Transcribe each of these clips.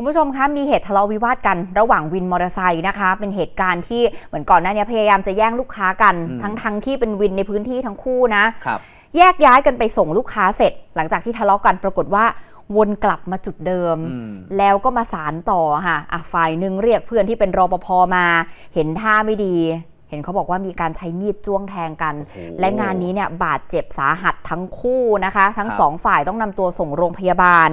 คุณผู้ชมคะมีเหตุทะเลาะวิวาทกันระหว่างวินมอเตอร์ไซค์นะคะ เป็นเหตุการณ์ที่เหมือนก่อนหน้านี้พยายามจะแย่งลูกค้ากันอืมทั้งทั้งที่เป็นวินในพื้นที่ทั้งคู่นะครับแยกย้ายกันไปส่งลูกค้าเสร็จ หลังจากที่ทะเลาะกันปรากฏว่าวนกลับมาจุดเดิมอืมแล้วก็มาสารต่อค่ะอะฝ่ายหนึ่งเรียกเพื่อนที่เป็นรปภมา เห็นท่าไม่ดี เห็นเขาบอกว่ามีการใช้มีดจ้วงแทงกันโอ้โหและงานนี้เนี่ยบาดเจ็บสาหัสทั้งคู่นะคะ ทั้งครับสองฝ่ายต้องนำตัวส่งโรงพยาบาล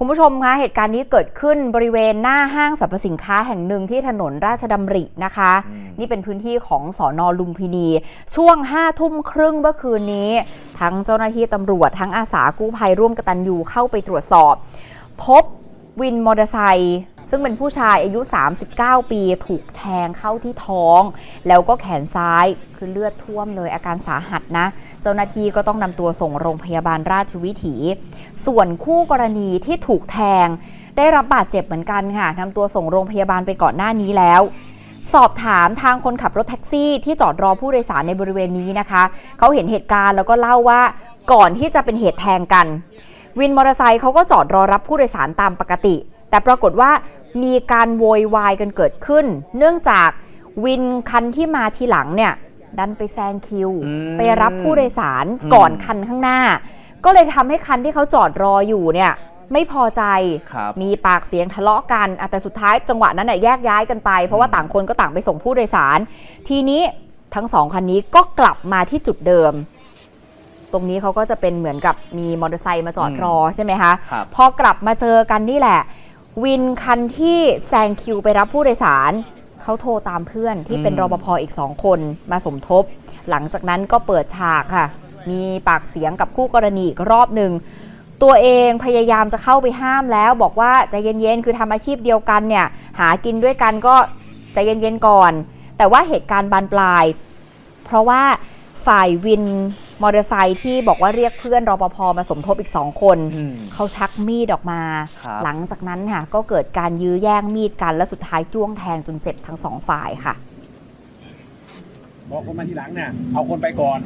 คุณผู้ชมคะเหตุการณ์นี้เกิดขึ้นบริเวณหน้าห้างสรรพสินค้าแห่งหนึ่งที่ถนนราชดำรินะคะ นี่เป็นพื้นที่ของสอนอลุมพินี ช่วง5้าทุ่มครึ่งเมื่อคืนนี้ ทั้งเจ้าหน้าที่ตำรวจทั้งอาสากู้ภัยร่วมกตันยูเข้าไปตรวจสอบ พบวินมอเตอร์ไซค์ ซึ่งเป็นผู้ชายอายุ 39 ปีถูกแทงเข้าที่ท้อง แล้วก็แขนซ้ายคือเลือดท่วมเลยอาการสาหัสนะ เจ้าหน้าที่ก็ต้องนำตัวส่งโรงพยาบาลราชวิถี ส่วนคู่กรณีที่ถูกแทง ได้รับบาดเจ็บเหมือนกันค่ะนำตัวส่งโรงพยาบาลไปก่อนหน้านี้แล้วสอบถามทางคนขับรถแท็กซี่ที่จอดรอผู้โดยสารในบริเวณนี้นะคะ เขาเห็นเหตุการณ์แล้วก็เล่าว่าก่อนที่จะเป็นเหตุแทงกัน วินมอเตอร์ไซค์เขาก็จอดรอรับผู้โดยสารตามปกติ แต่ปรากฏว่ามีการโวยวายกันเกิดขึ้น เนื่องจากวินคันที่มาทีหลังเนี่ยดันไปแซงคิวอืมไปรับผู้โดยสารอืมก่อนคันข้างหน้า ก็เลยทำให้คันที่เขาจอดรออยู่เนี่ยไม่พอใจครับมีปากเสียงทะเลาะกันอะแต่สุดท้ายจังหวะนั้นน่ะแยกย้ายกันไป เพราะว่าต่างคนก็ต่างไปส่งผู้โดยสาร ทีนี้ทั้งสองคันนี้ก็กลับมาที่จุดเดิม ตรงนี้เขาก็จะเป็นเหมือนกับมีมอเตอร์ไซค์มาจอดอืมรอใช่ไหมคะครับพอกลับมาเจอกันนี่แหละ วินคันที่แซงคิวไปรับผู้โดยสาร เขาโทรตามเพื่อนที่เป็นอืมรปภอีกสองคนมาสมทบ หลังจากนั้นก็เปิดฉากค่ะ มีปากเสียงกับคู่กรณีอีกรอบหนึ่งตัวเองพยายามจะเข้าไปห้ามแล้ว บอกว่าใจเย็นๆ คือทำอาชีพเดียวกันเนี่ย หากินด้วยกันก็ใจเย็นๆก่อน แต่ว่าเหตุการณ์บานปลาย เพราะว่าฝ่ายวิน มอเตอร์ไซค์ที่บอกว่าเรียกเพื่อนรปภมาสมทบอีกสองคนอืมเขาชักมีดออกมาครับหลังจากนั้นค่ะ ก็เกิดการยื้อแย่งมีดกัน และสุดท้ายจ้วงแทงจนเจ็บทั้งสองฝ่ายค่ะบอกคนมาทีหลังเนี่ยเอาคนไปก่อน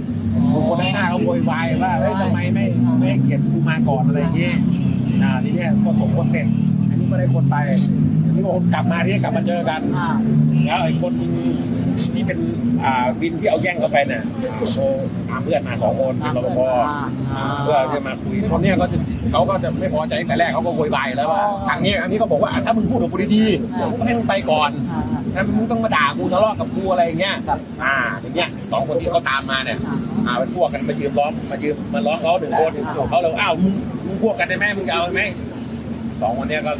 คนข้างหน้าเขาโวยวายว่าเฮ้ยทำไมไม่ไม่ให้เขียนกูมาก่อนอะไรอย่างเงี้ยอ่าทีเนี้ยก็ส่งคนเสร็จอันนี้ก็ได้คนไปอันนี้ก็คนกลับมาที่กลับมาเจอกันแล้วไอ้คน ที่เป็นอ่าวินที่เอาแย่งเขาไปเนี่ยโทรตามเพื่อนมาสองคนเป็นรปภเพื่อจะมาคุยคนเนี้ยก็จะเขาก็จะไม่พอใจตั้งแต่แรกเขาก็โวยวายแล้วว่าทางนี้อันนี้ก็บอกว่าอะถ้ามึงพูดกับกูดีๆผมก็ให้มึงไปก่อนนะมึงต้องมาด่ากูทะเลาะกับกูอะไรอย่างเงี้ยอ่าอย่างเงี้ยสองคนที่เขาตามมาเนี่ยอ่าเป็นพวกกันมายืมร้องมายืมมาร้องเขาหนึ่งคนเขาเลยอ้าวมึงมึงพวกกันได้ไหมมึงจะเอาไหมสองคนเนี้ยก็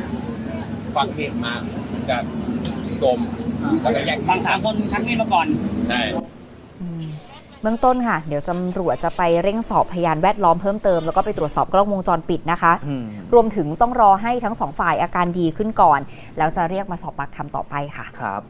ควักมีดมาเหมือนกันจม แล้วก็แยกฝั่งสามคนชักมีดมาก่อน ใช่ เบื้องต้นค่ะ เดี๋ยวตำรวจจะไปเร่งสอบพยานแวดล้อมเพิ่มเติม แล้วก็ไปตรวจสอบกล้องวงจรปิดนะคะอืมรวมถึงต้องรอให้ทั้งสองฝ่ายอาการดีขึ้นก่อน แล้วจะเรียกมาสอบปากคำต่อไปค่ะ ครับ